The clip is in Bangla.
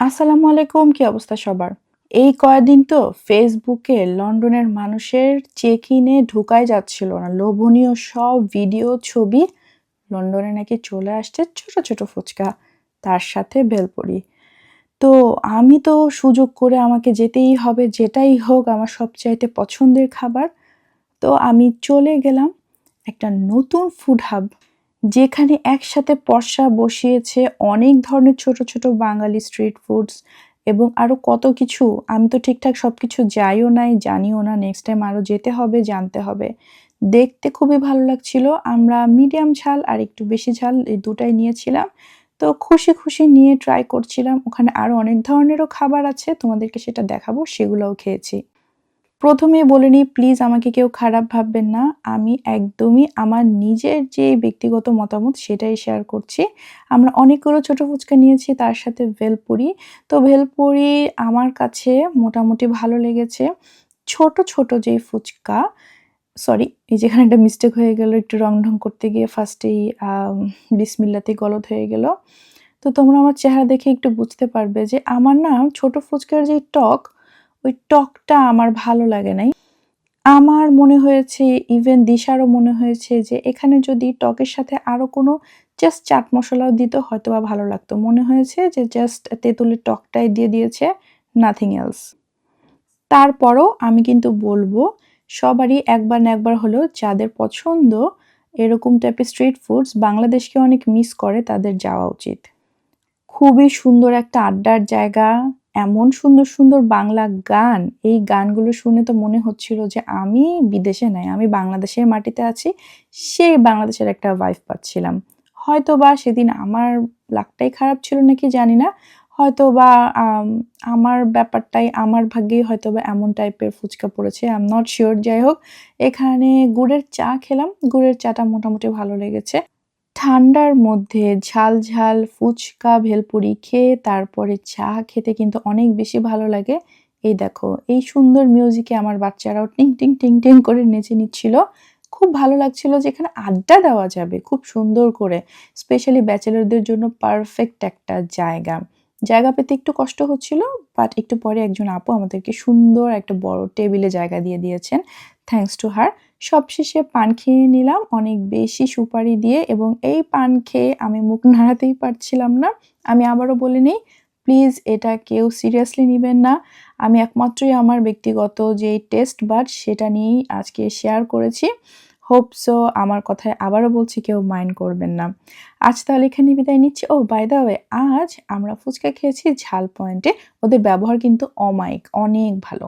আসসালামু আলাইকুম, কি অবস্থা সবার? এই কয়দিন তো ফেসবুকে লন্ডনের মানুষের চেক ইনে ঢুকাই যাচ্ছিল না। লোভনীয় সব ভিডিও, ছবি লন্ডনে নাকি চলে আসছে ছোট ছোট ফুচকা, তার সাথে ভেলপুরি। তো আমি তো সুযোগ করে আমাকে যেতেই হবে, যেটাই হোক আমার সবচাইতে পছন্দের খাবার। তো আমি চলে গেলাম একটা নতুন ফুড হাব যেখানে একসাথে পর্সা বসিয়েছে অনেক ধরনের ছোট ছোট বাঙালি স্ট্রিট ফুডস এবং আরও কত কিছু। আমি তো ঠিকঠাক সব কিছু যাইও নাই, জানিও না নেক্সট টাইম আরও যেতে হবে, জানতে হবে। দেখতে খুবই ভালো লাগছিল। আমরা মিডিয়াম ঝাল আর একটু বেশি ঝাল এই দুটাই নিয়েছিলাম। তো খুশি খুশি নিয়ে ট্রাই করছিলাম। ওখানে আরও অনেক ধরনেরও খাবার আছে, তোমাদেরকে সেটা দেখাবো, সেগুলোও খেয়েছি। প্রথমেই বলে নিই প্লিজ আমাকে কেউ খারাপ ভাববেন না। আমি একদমই আমার নিজের যে ব্যক্তিগত মতামত সেটাই শেয়ার করছি। আমরা অনেকগুলো ছোট ফুচকা নিয়েছি, তার সাথে ভেলপুরি। তো ভেলপুরি আমার কাছে মোটামুটি ভালো লেগেছে। ছোট ছোট যেই ফুচকা সরি এই যেখানে একটা মিস্টেক হয়ে গেল, একটু রং ঢং করতে গিয়ে ফার্স্টেই বিসমিল্লাতে গলদ হয়ে গেল। তো তোমরা আমার চেহারা দেখে একটু বুঝতে পারবে যে আমার না ছোট ফুচকার যে টক ওই টকটা আমার ভালো লাগে নাই। আমার মনে হয়েছে ইভেন দিশারও মনে হয়েছে যে, এখানে যদি টকের সাথে আরও কোনো জাস্ট চাট মশলাও দিত হয়তো বা ভালো লাগতো। মনে হয়েছে যে জাস্ট তেঁতুলের টকটাই দিয়ে দিয়েছে নাথিং এলস তারপরও আমি কিন্তু বলব, সবারই একবার না একবার হলেও যাদের পছন্দ এরকম টাইপের স্ট্রিট ফুডস বাংলাদেশকে অনেক মিস করে, তাদের যাওয়া উচিত। খুবই সুন্দর একটা আড্ডার জায়গা। এমন সুন্দর সুন্দর বাংলা গান, এই গানগুলো শুনে তো মনে হচ্ছিল যে আমি বিদেশে নাই, আমি বাংলাদেশের মাটিতে আছি সেই বাংলাদেশের একটা ওয়াইফ পাচ্ছিলাম। হয়তো বা সেদিন আমার লাকটাই খারাপ ছিল নাকি জানি না হয়তো বা আমার ব্যাপারটাই, আমার ভাগ্যেই হয়তো বা এমন টাইপের ফুচকা পড়েছে আই এম নট শিওর যাই হোক, এখানে গুড়ের চা খেলাম, গুড়ের চাটা মোটামুটি ভালো লেগেছে। ঠান্ডার মধ্যে ঝাল ঝাল ফুচকা, ভেলপুরি খেয়ে তারপরে চা খেতে কিন্তু অনেক বেশি ভালো লাগে। এই দেখো, এই সুন্দর মিউজিকে আমার বাচ্চারাও টিং টিং টিং টিং করে নেচে নিচ্ছিল। খুব ভালো লাগছিল যে এখানে আড্ডা দেওয়া যাবে খুব সুন্দর করে, স্পেশালি ব্যাচেলরদের জন্য পারফেক্ট একটা জায়গা। জায়গা পেতে একটু কষ্ট হচ্ছিল বাট একটু পরে একজন আপু আমাদেরকে সুন্দর একটা বড় টেবিলে জায়গা দিয়ে দিয়েছেন। থ্যাংকস টু হার সবশেষে পান খেয়ে নিলাম, অনেক বেশি সুপারি দিয়ে এবং এই পান খেয়ে আমি মুখ নাড়াতেই পারছিলাম না। আমি আবারও বলে নিই প্লিজ এটা কেউ সিরিয়াসলি নেবেন না। আমি একমাত্রই আমার ব্যক্তিগত যে টেস্ট বাট সেটা নিয়েই আজকে শেয়ার করেছি। হোপ সো আমার কথায় আবারও বলছি, কেউ মাইন্ড করবেন না। আজ তাহলে এখানে বিদায় নিচ্ছি। ও বাই দা ওয়ে আজ আমরা ফুচকা খেয়েছি ঝাল পয়েন্টে ওদের ব্যবহার কিন্তু অমায়িক, অনেক ভালো।